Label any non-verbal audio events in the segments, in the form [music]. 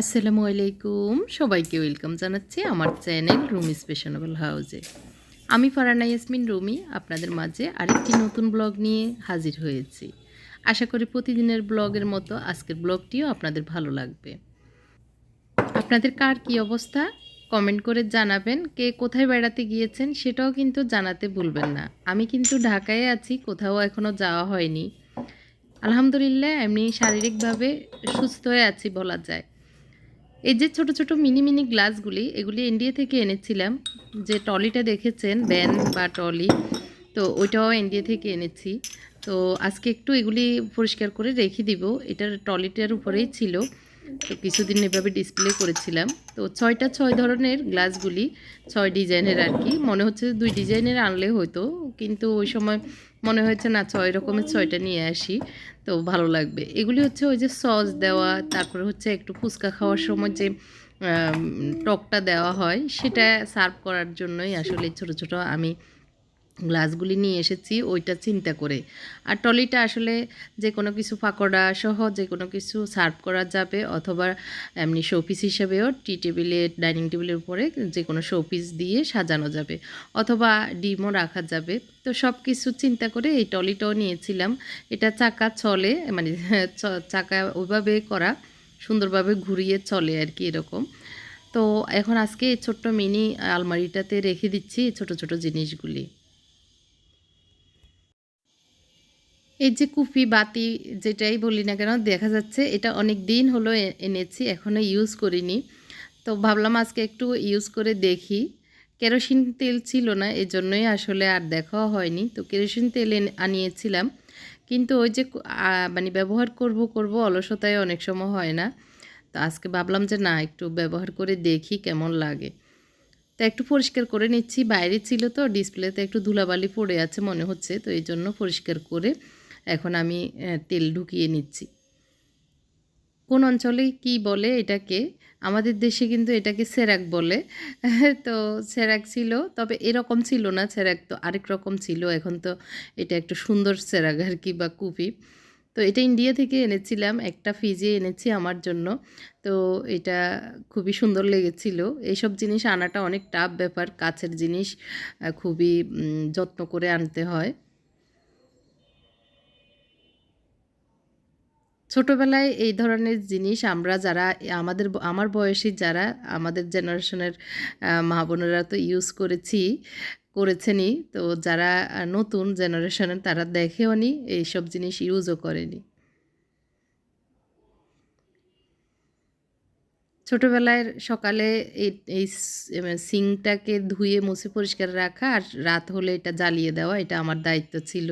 আসসালামু আলাইকুম। সবাইকে ওয়েলকাম জানাচ্ছি আমার চ্যানেল রুমি স্পেশনেবল হাউসে আমি ফারানা ইয়াসমিন রুমি, আপনাদের মাঝে আরেকটি নতুন ব্লগ নিয়ে হাজির হয়েছি। আশা করি প্রতিদিনের ব্লগের মতো আজকের ব্লগটিও আপনাদের ভালো লাগবে। আপনাদের কার কি অবস্থা? কমেন্ট করে জানাবেন, কে কোথায় বেড়াতে গিয়েছেন সেটাও কিন্তু জানাতে ভুলবেন না। আমি কিন্তু ঢাকায় আছি, কোথাও এখনও যাওয়া হয়নি। আলহামদুলিল্লাহ, এমনি শারীরিকভাবে সুস্থ হয়ে আছি বলা যায়। এই যে ছোট ছোট মিনি মিনি গ্লাসগুলি, এগুলি ইন্ডিয়া থেকে এনেছিলাম। যে টলিটা দেখেছেন ব্যান বা টলি তো ওইটাও ইন্ডিয়া থেকে এনেছি। তো আজকে একটু এগুলি পরিষ্কার করে রেখে দিব। এটার টলিটার উপরেই ছিল। তো কিছুদিন এভাবে ডিসপ্লে করেছিলাম। তো ছয়টা ছয় ধরনের গ্লাসগুলি ছয় ডিজাইনের আর কি। মনে হচ্ছে দুই ডিজাইনের আনলে হয়তো কিন্তু ওই সময় মনে হয়েছে, না, ছয় রকমের ছয়টা নিয়ে আসি। তো ভালো লাগবে। এগুলি হচ্ছে ওই যে সস দেওয়া, তারপরে হচ্ছে একটু ফুচকা খাওয়ার সময় যে টকটা দেওয়া হয়, সেটা সার্ভ করার জন্যই আসলে ছোট ছোট আমি গ্লাসগুলি নিয়ে এসেছি, ওইটা চিন্তা করে। আর টলিটা আসলে যে কোনো কিছু পাকোড়া সহ যে কোনো কিছু সার্ভ করা যাবে অথবা এমনি শোপিস হিসেবেও টি টেবিলে, ডাইনিং টেবিলের উপরে যে কোনো শোপিস দিয়ে সাজানো যাবে অথবা ডিমও রাখা যাবে। তো সব কিছু চিন্তা করে এই টলিটাও নিয়েছিলাম। এটা চাকা চলে মানে চাকা ওইভাবে করা, সুন্দরভাবে ঘুরিয়ে চলে আর কি এরকম। তো এখন আজকে এই ছোট্ট মিনি আলমারিটাতে রেখে দিচ্ছি ছোট ছোট জিনিসগুলি। এই যে কুপি বাতি যেটাই বলি না কেন, দেখা যাচ্ছে এটা অনেক দিন হলো এনেছি এখনও ইউজ করিনি। তো ভাবলাম আজকে একটু ইউজ করে দেখি। কেরোসিন তেল ছিল না এই জন্যই আসলে আর দেখাও হয়নি। তো কেরোসিন তেল আনিয়েছিলাম। কিন্তু ওই যে মানে ব্যবহার করব করব অলসতায় অনেক সময় হয় না। তো আজকে ভাবলাম যে না, একটু ব্যবহার করে দেখি কেমন লাগে। তো একটু পরিষ্কার করে নিচ্ছি। বাইরে ছিল তো ডিসপ্লেতে একটু ধুলাবালি পড়ে আছে মনে হচ্ছে, তো এই জন্য পরিষ্কার করে এখন আমি তেল ঢুকিয়ে নিচ্ছি। কোন অঞ্চলে কি বলে এটাকে? আমাদের দেশে কিন্তু এটাকে সেরাক বলে। [laughs] তো সেরাক ছিল, তবে এরকম ছিল না সেরাক, তো আরেক রকম ছিল। এখন তো এটা একটু সুন্দর সেরাক আর কি বা কুপি। তো এটা ইন্ডিয়া থেকে এনেছিলাম, একটা ফিজে এনেছি আমার জন্য। তো এটা খুবই সুন্দর লেগেছিল। এইসব জিনিস আনাটা অনেক টাফ ব্যাপার, কাছের জিনিস খুবই যত্ন করে আনতে হয়। ছোটোবেলায় এই ধরনের জিনিস আমরা যারা, আমাদের আমার বয়সী যারা আমাদের জেনারেশনের মা বোনেরা তো ইউজ করেছি, করেছেনই। তো যারা নতুন জেনারেশনের তারা দেখেও নি, এইসব জিনিস ইউজও করেনি। ছোটোবেলায় সকালে এই এই সিংটাকে ধুয়ে মুছে পরিষ্কার রাখা আর রাত হলে এটা জ্বালিয়ে দেওয়া, এটা আমার দায়িত্ব ছিল।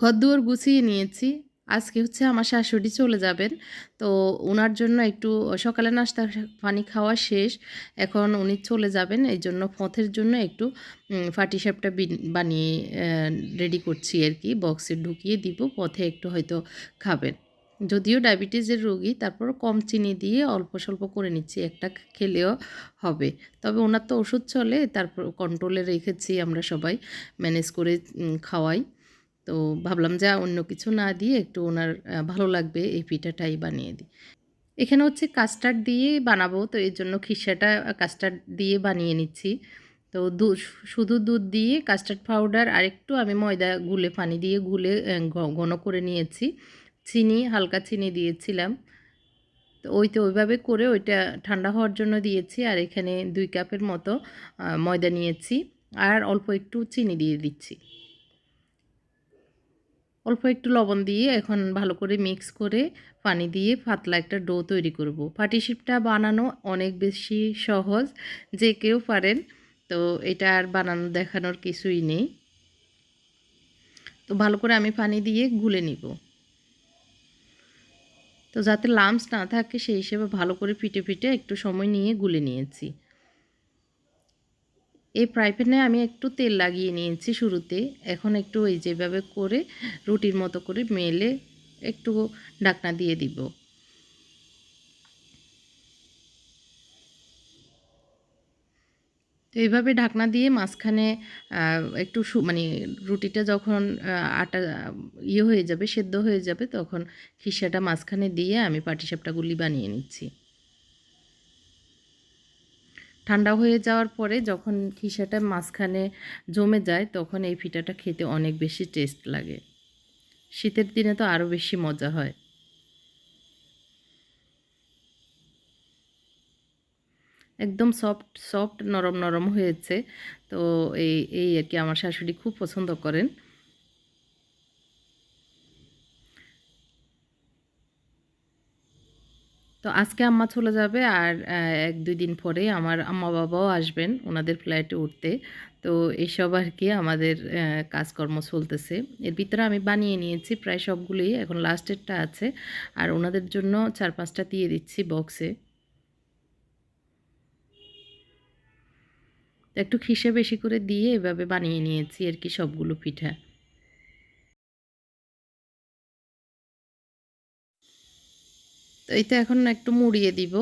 ঘরদুয়ার গুছিয়ে নিয়েছি। আজকে হচ্ছে আমার শাশুড়ি চলে যাবেন। তো ওনার জন্য একটু সকালে নাস্তা পানি খাওয়া শেষ। এখন উনি চলে যাবেন। এই জন্য পথের জন্য একটু ফাটিসাপটা বানিয়ে রেডি করছি আর কি। বক্সে ঢুকিয়ে দিব, পথে একটু হয়তো খাবেন। যদিও ডায়াবেটিসের রোগী, তারপর কম চিনি দিয়ে অল্প স্বল্প করে নিচ্ছি, একটা খেলেও হবে। তবে ওনার তো ওষুধ চলে, তারপর কন্ট্রোলে রেখেছি আমরা সবাই ম্যানেজ করে খাওয়াই। তো ভাবলাম যে অন্য কিছু না দিয়ে একটু ওনার ভালো লাগবে এই পিঠাটাই বানিয়ে দিই। এখানে হচ্ছে কাস্টার্ড দিয়ে বানাবো, তো এর জন্য খিসাটা কাস্টার্ড দিয়ে বানিয়ে নিচ্ছি। তো দুধ শুধু দুধ দিয়ে কাস্টার্ড পাউডার আর একটু আমি ময়দা গুলে, পানি দিয়ে গুলে ঘন করে নিয়েছি। চিনি, হালকা চিনি দিয়েছিলাম। তো ওই তো ওইভাবে করে ওইটা ঠান্ডা হওয়ার জন্য দিয়েছি, আর এখানে দুই কাপের মতো ময়দা নিয়েছি। আর অল্প একটু চিনি দিয়ে দিচ্ছি। অল্প একটু লবণ দিয়ে এখন ভালো করে মিক্স করে পানি দিয়ে পাতলা একটা ডো তৈরি করব। পাটিসাপটা বানানো অনেক বেশি সহজ, যে কেউ পারেন। তো এটা আর বানানো দেখানোর কিছুই নেই। তো ভালো করে আমি পানি দিয়ে গুলে নিব। তো যাতে লামস না থাকে, সেই হিসেবে ভালো করে পিটে পিটে একটু সময় নিয়ে গুলে নিয়েছি। এই ফ্রাই প্যানে আমি একটু তেল লাগিয়ে নিয়েছি শুরুতে। এখন একটু এই যেভাবে করে রুটির মতো করে মেলে একটু ঢাকনা দিয়ে দিব। তো এইভাবে ঢাকনা দিয়ে মাঝখানে একটু মানে রুটিটা যখন আটা ইয়ে হয়ে যাবে, সেদ্ধ হয়ে যাবে, তখন খিসাটা মাঝখানে দিয়ে আমি পাটিসাপটা গুলি বানিয়ে নিচ্ছি। ঠান্ডা হয়ে যাওয়ার পরে যখন খিসাটা মাঝখানে জমে যায়, তখন এই পিঠাটা খেতে অনেক বেশি টেস্ট লাগে। শীতের দিনে তো আরও বেশি মজা হয়। একদম সফট সফট, নরম নরম হয়েছে। তো এই এই আর কি আমার শাশুড়ি খুব পছন্দ করেন। তো আজকে আম্মা চলে যাবে আর এক দুই দিন পরে আমার আম্মা বাবাও আসবেন ওনাদের ফ্ল্যাটে উঠতে। তো এইসব আর কি আমাদের কাজকর্ম চলতেছে। এর ভিতরে আমি বানিয়ে নিয়েছি প্রায় সবগুলোই, এখন লাস্টেরটা আছে। আর ওনাদের জন্য চার পাঁচটা দিয়ে দিচ্ছি বক্সে একটু খিসে বেশি করে দিয়ে এভাবে বানিয়ে নিয়েছি আর কি সবগুলো পিঠা। তো তো এখন একটু মুড়িয়ে দিব।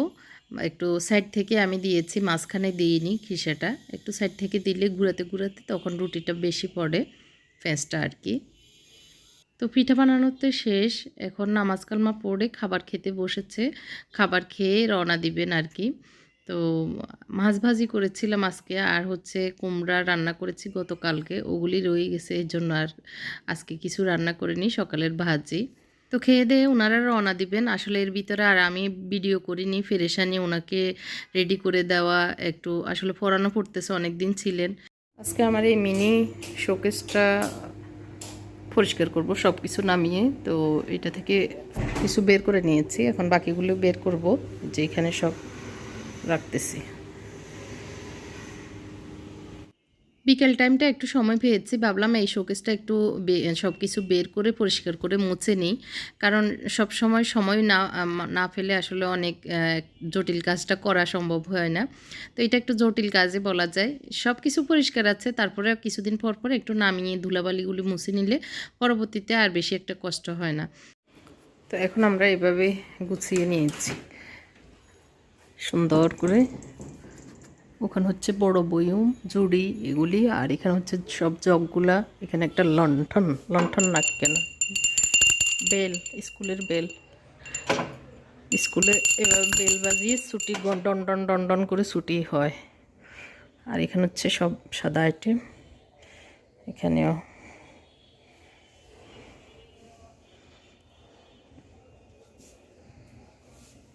একটু সাইড থেকে আমি দিয়েছি, মাঝখানে দিইনি খিসাটা। একটু সাইড থেকে দিলে ঘুরাতে ঘুরাতে তখন রুটিটা বেশি পড়ে ফেঁসটা আর কি। তো পিঠা বানানোর তো শেষ। এখন নামাজ কালমা পড়ে খাবার খেতে বসেছে। খাবার খেয়ে রওনা দিবেন আর কি। তো মাছ ভাজি করেছিলাম আজকে। আর হচ্ছে কুমড়া রান্না করেছি গতকালকে। ওগুলি রয়ে গেছে এই জন্য আর আজকে কিছু রান্না করিনি, সকালের ভাজি। তো খেয়ে দিয়ে ওনারা রওনা দিবেন। আসলে এর ভিতরে আর আমি ভিডিও করিনি ফেরেশানি ওনাকে রেডি করে দেওয়া একটু, আসলে পড়ানো পড়তেছে অনেক দিন ছিলেন। আজকে আমার এই মিনি শোকেসটা পরিষ্কার করব সব কিছু নামিয়ে। তো এটা থেকে কিছু বের করে নিয়েছি, এখন বাকিগুলো বের করব, যে এখানে সব রাখতেছি। বিকেল টাইমটা একটু সময় পেয়েছি। ভাবলাম এই শোকেসটা একটু সব কিছু বের করে, পরিষ্কার করে মুছে নিই। কারণ সব সময় সময় না না ফেলে আসলে অনেক জটিল কাজটা করা সম্ভব হয় না। তো এটা একটু জটিল কাজে বলা যায়। সব কিছু পরিষ্কার আছে, তারপরে কিছুদিন পর পর একটু নামিয়ে ধুলাবালিগুলি মুছে নিলে পরবর্তীতে আর বেশি একটা কষ্ট হয় না। তো এখন আমরা এভাবে গুছিয়ে নিয়েছি। সুন্দর করে ওখানে হচ্ছে বড় বয়ুম জুড়ি এগুলি, আর এখানে হচ্ছে সব জগগুলা। এখানে একটা লণ্ঠন লণ্ঠন না কেন? বেল, স্কুলের বেল। স্কুলে এবার বেল বাজিয়ে ছুটি ডন ডন ডন ডন করে ছুটি হয়। আর এখানে হচ্ছে সব সাদা আইটেম। এখানেও।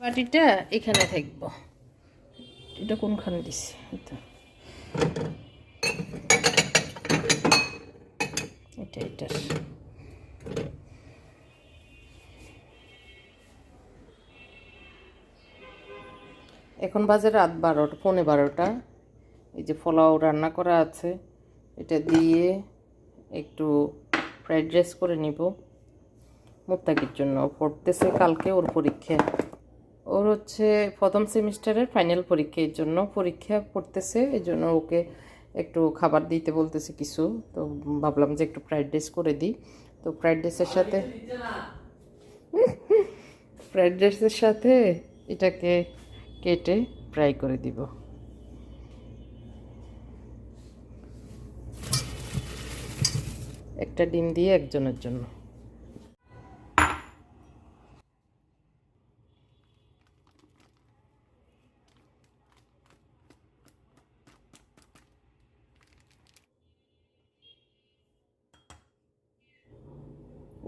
বাটিটা এখানে থাকব। এটা কোনখানে দিছি? এটা এটা। এটার এখন বাজে রাত বারোটা, পৌনে বারোটা। এই যে পোলাও রান্না করা আছে, এটা দিয়ে একটু ফ্রাইড রাইস করে নিব। মুত্তাকির জন্য। পড়তেছে কালকে, ওর পরীক্ষা। ওর হচ্ছে প্রথম সেমিস্টারের ফাইনাল পরীক্ষা, এর জন্য পরীক্ষা পড়তেছে এই জন্য ওকে একটু খাবার দিতে বলতেছে কিছু। তো ভাবলাম যে একটু ফ্রাইড রাইস করে দিই। তো ফ্রাইড রাইসের সাথে [laughs] ফ্রাইড রাইসের সাথে এটাকে কেটে ফ্রাই করে দিব। একটা ডিম দিয়ে একজনের জন্য।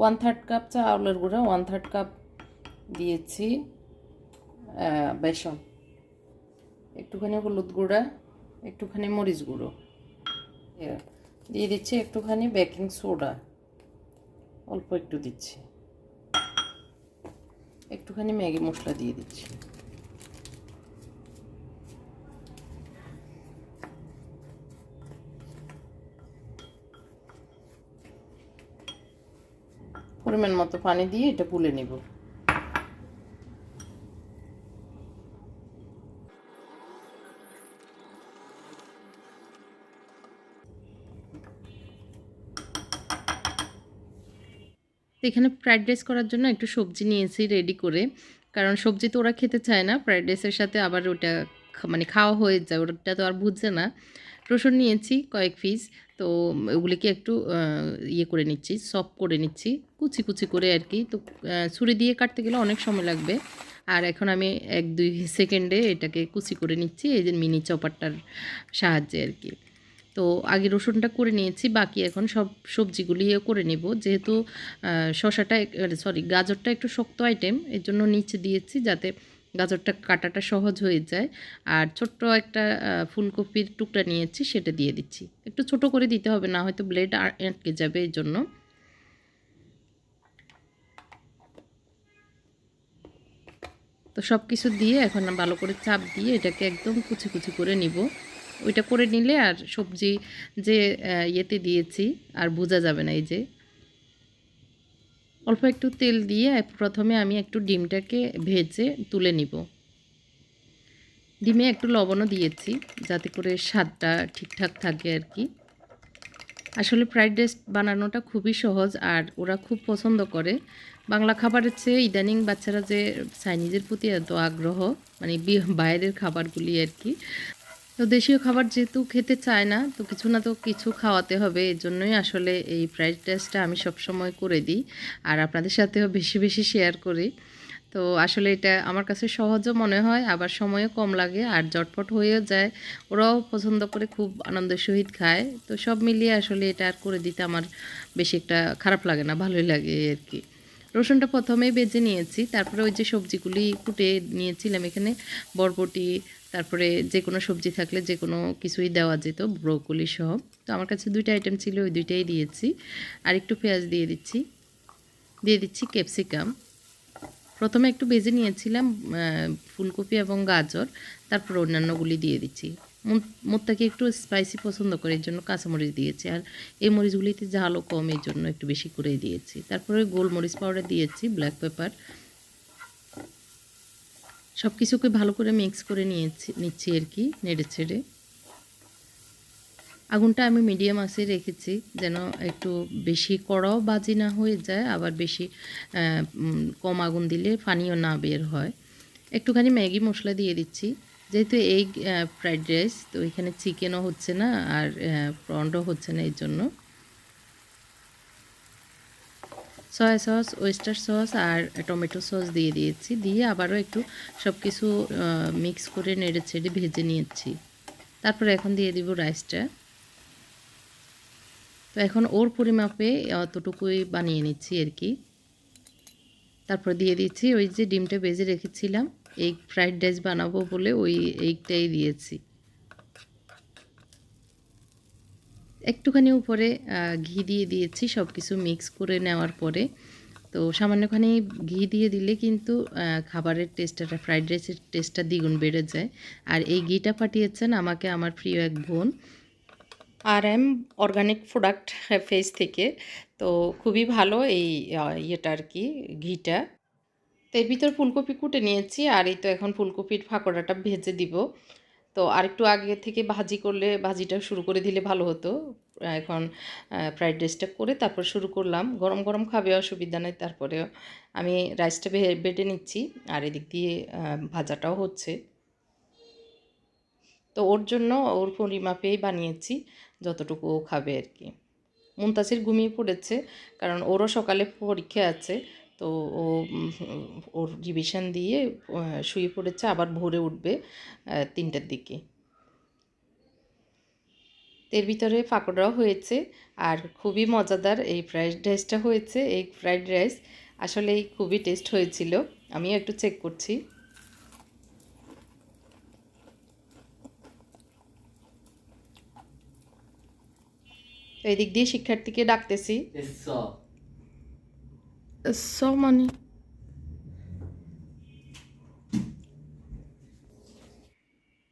ওয়ান থার্ড কাপ চাউলের গুঁড়া ওয়ান থার্ড কাপ দিয়েছি বেসন, একটুখানি হলুদ গুঁড়া, একটুখানি মরিচ গুঁড়ো। দিয়ে দিচ্ছি একটুখানি বেকিং সোডা অল্প একটু দিচ্ছি। একটুখানি ম্যাগি মশলা দিয়ে দিচ্ছি। পরিমাণ মতো পানি দিয়ে এটা গুলে নেব। এখানে ফ্রাইড রাইস করার জন্য একটু সবজি নিয়েছি রেডি করে। কারণ সবজি তো ওরা খেতে চায় না ফ্রাইড রাইসের সাথে আবার ওটা মানে খাওয়া হয়ে যায়, ওটা তো আর বুঝছে না। রসুন নিয়েছি কয়েক পিস তো ওগুলিকে একটু ইয়ে করে নিচ্ছি সফট করে নিচ্ছি, কুচি কুচি করে আর কি। তো ছুরি দিয়ে কাটতে গেলে অনেক সময় লাগবে। আর এখন আমি এক দুই সেকেন্ডে এটাকে কুচি করে নিচ্ছি, এই যে মিনি চপারটার সাহায্যে আর কি। তো আগে রসুনটা করে নিয়েছি, বাকি এখন সব সবজিগুলিও করে নেব। যেহেতু শসাটা সরি গাজরটা একটু শক্ত আইটেম এর জন্য নিচে দিয়েছি যাতে গাজরটা কাটাটা সহজ হয়ে যায়। আর ছোট্ট একটা ফুলকপির টুকরা নিয়েছি, সেটা দিয়ে দিচ্ছি। একটু ছোট করে দিতে হবে, না হয়তো ব্লেড আটকে যাবে এই জন্য তো সব কিছু দিয়ে এখন ভালো করে চাপ দিয়ে এটাকে একদম কুচি কুচি করে নিব। ওইটা করে নিলে আর সবজি যে ইয়েতে দিয়েছি, আর বোঝা যাবে না এই যে। অল্প একটু তেল দিয়ে প্রথমে আমি একটু ডিমটাকে ভেজে তুলে নিব। ডিমে একটু লবণও দিয়েছি, যাতে করে স্বাদটা ঠিকঠাক থাকে আর কি। আসলে ফ্রাইড রাইস বানানোটা খুবই সহজ আর ওরা খুব পছন্দ করে। বাংলা খাবারের চেয়ে ইদানিং বাচ্চারা যে চাইনিজের প্রতি এত আগ্রহ মানে বাইরের খাবারগুলি আর কি তো দেশীয় খাবার যেহেতু খেতে চায় না, তো কিছু না তো কিছু খাওয়াতে হবে। এর জন্যই আসলে এই ফ্রাইড রাইসটা আমি সবসময় করে দিই আর আপনাদের সাথেও বেশি বেশি শেয়ার করি। তো আসলে এটা আমার কাছে সহজও মনে হয়, আবার সময়ও কম লাগে আর জটপট হয়েও যায়। ওরাও পছন্দ করে, খুব আনন্দের সহিত খায়। তো সব মিলিয়ে আসলে এটা আর করে দিতে আমার বেশি একটা খারাপ লাগে না, ভালোই লাগে আর কি। রসুনটা প্রথমেই বেজে নিয়েছি, তারপরে ওই যে সবজিগুলি কুটে নিয়েছিলাম এখানে, বরবটি, তারপরে যে কোনো সবজি থাকলে যে কোনো কিছুই দেওয়া যেত, ব্রোকলি সহ। তো আমার কাছে দুইটা আইটেম ছিল, ওই দুইটাই দিয়েছি। আর একটু পেঁয়াজ দিয়ে দিচ্ছি। দিয়ে দিচ্ছি ক্যাপসিকাম। প্রথমে একটু বেজে নিয়েছিলাম ফুলকপি এবং গাজর, তারপর অন্যান্যগুলি দিয়ে দিচ্ছি। মোত্তাকে একটু স্পাইসি পছন্দ করে এর জন্য কাঁচামরিচ দিয়েছি। আর এই মরিচগুলিতে ঝালও কম এর জন্য একটু বেশি করে দিয়েছি। তারপরে গোলমরিচ পাউডার দিয়েছি ব্ল্যাক পেপার সব কিছুকে ভালো করে মিক্স করে নিয়েছি, নিচ্ছি আর কি, নেড়ে ছেড়ে। আগুনটা আমি মিডিয়াম আঁচে রেখেছি, যেন একটু বেশি কড়াও বাজি না হয়ে যায়, আবার বেশি কম আগুন দিলে পানিও না বের হয়। একটুখানি ম্যাগি মশলা দিয়ে দিচ্ছি। যেহেতু এই ফ্রাইড রাইস, তো এখানে চিকেনও হচ্ছে না আর প্রনও হচ্ছে না এর জন্য সয়া সস, ওয়েস্টার সস আর টমেটো সস দিয়ে দিয়েছি। দিয়ে আবারও একটু সব কিছু মিক্স করে নেড়ে ছেড়ে ভেজে নিয়েছি। তারপরে এখন দিয়ে দিব রাইসটা। তো এখন ওর পরিমাপে অতটুকুই বানিয়ে নিচ্ছি আর কি। তারপর দিয়ে দিচ্ছি ওই যে ডিমটা বেজে রেখেছিলাম। এই ফ্রাইড রাইস বানাবো বলে ওই এইটাই দিয়েছি। একটুখানি উপরে ঘি দিয়ে দিয়েছি সব কিছু মিক্স করে নেওয়ার পরে। তো সামান্যখানি ঘি দিয়ে দিলে কিন্তু খাবারের টেস্টটা ফ্রাইড রাইসের টেস্টটা দ্বিগুণ বেড়ে যায়। আর এই ঘিটা পাঠিয়েছেন আমাকে আমার প্রিয় এক বোন। আর এম অর্গানিক প্রোডাক্ট ফেস থেকে। তো খুবই ভালো এই ইয়েটা আর কি, ঘিটা। তো এর ভিতর ফুলকপি কুটে নিয়েছি আর এই তো এখন ফুলকপির ফাঁকড়াটা ভেজে দিব। তো আরেকটু আগে থেকে ভাজি করলে, ভাজিটা শুরু করে দিলে ভালো হতো। এখন ফ্রাইড রাইসটা করে তারপর শুরু করলাম। গরম গরম খাবে অসুবিধা নেই তারপরে আমি রাইসটা বেটে নিচ্ছি আর এদিক দিয়ে ভাজাটাও হচ্ছে। তো ওর জন্য ওর পরিমাপেই বানিয়েছি, যতটুকু ও খাবে আর কি। মুনতাসির ঘুমিয়ে পড়েছে, কারণ ওরও সকালে পরীক্ষা আছে। তো ও ওর রিভিশন দিয়ে শুয়ে পড়েছে, আবার ভোরে উঠবে তিনটার দিকে। এর ভিতরে পাকোড়াও হয়েছে, আর খুবই মজাদার এই ফ্রাইড রাইসটা হয়েছে, এই ফ্রাইড রাইস আসলেই খুবই টেস্ট হয়েছিল। আমিও একটু চেক করছি। এই দিক দিয়ে শিক্ষার্থীকে ডাকতেছি। সো মানি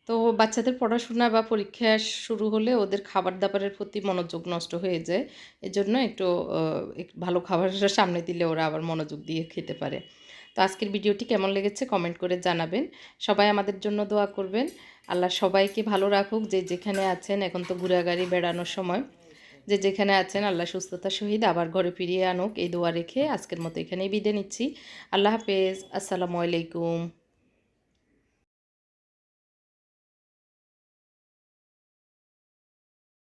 তো বাচ্চাদের পড়াশোনা বা পরীক্ষা শুরু হলে ওদের খাবার দাবারের প্রতি মনোযোগ নষ্ট হয়ে যায়। এজন্য একটু ভালো খাবার [laughs] সামনে দিলে ওরা আবার মনোযোগ দিয়ে খেতে পারে। তো আজকের ভিডিওটি কেমন লেগেছে কমেন্ট করে জানাবেন। সবাই আমাদের জন্য দোয়া করবেন। আল্লাহ সবাইকে ভালো রাখুক। যে যেখানে আছেন, এখন তো ঘুরাগাড়ি বেড়ানোর সময়। যে যেখানে আছেন, আল্লাহ সুস্থতা শহীদ আবার ঘরে ফিরিয়ে আনুক। এই দোয়া রেখে আজকের মতো এখানেই বিদে নিচ্ছি। আল্লাহ হাফেজ। আসসালামু আলাইকুম।